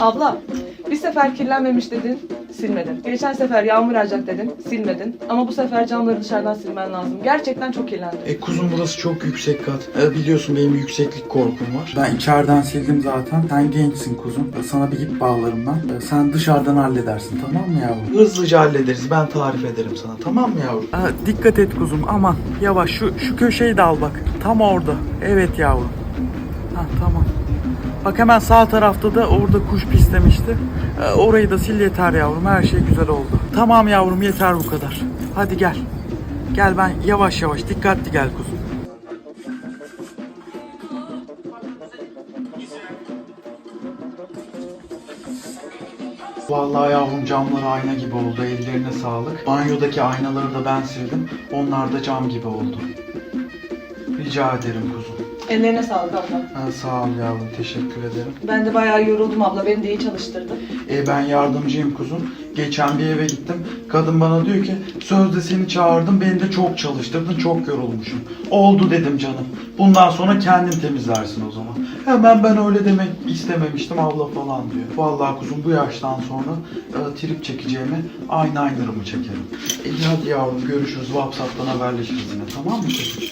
Abla, bir sefer kirlenmemiş dedin, silmedin. Geçen sefer yağmur yağacak dedin, silmedin. Ama bu sefer camları dışarıdan silmen lazım. Gerçekten çok kirlendi. E kuzum burası çok yüksek kat. E, biliyorsun benim yükseklik korkum var. Ben içeriden sildim zaten. Sen gençsin kuzum. E, Sana bir ip bağlarım ben. E, Sen dışarıdan halledersin tamam mı yavrum? Hızlıca hallederiz. Ben tarif ederim sana. Tamam mı yavrum? dikkat et kuzum aman. Yavaş şu, şu köşeyi de al bak. Tam orada. Evet yavrum. Ha tamam. Bak hemen sağ tarafta da orada kuş pislemişti. E, orayı da sil yeter yavrum. Her şey güzel oldu. Tamam yavrum yeter bu kadar. Hadi gel. Gel ben yavaş yavaş dikkatli gel kuzum. Vallahi yavrum camlar ayna gibi oldu. Ellerine sağlık. Banyodaki aynaları da ben sildim. Onlar da cam gibi oldu. Rica ederim kuzum. Ellerine sağlık abla. Ha, sağ ol yavrum. Teşekkür ederim. Ben de bayağı yoruldum abla. Beni de iyi çalıştırdı. E, ben yardımcıyım kuzum. Geçen bir eve gittim. Kadın bana diyor ki sözde seni çağırdım. Beni de çok çalıştırdın. Çok yorulmuşum. Oldu dedim canım. Bundan sonra kendin temizlersin o zaman. Hemen ben öyle demek istememiştim abla falan diyor. Vallahi kuzum bu yaştan sonra e, trip çekeceğimi eyeliner'ımı çekerim. E, hadi yavrum görüşürüz. Whatsapp'tan haberleşiriz yine tamam mı kızım?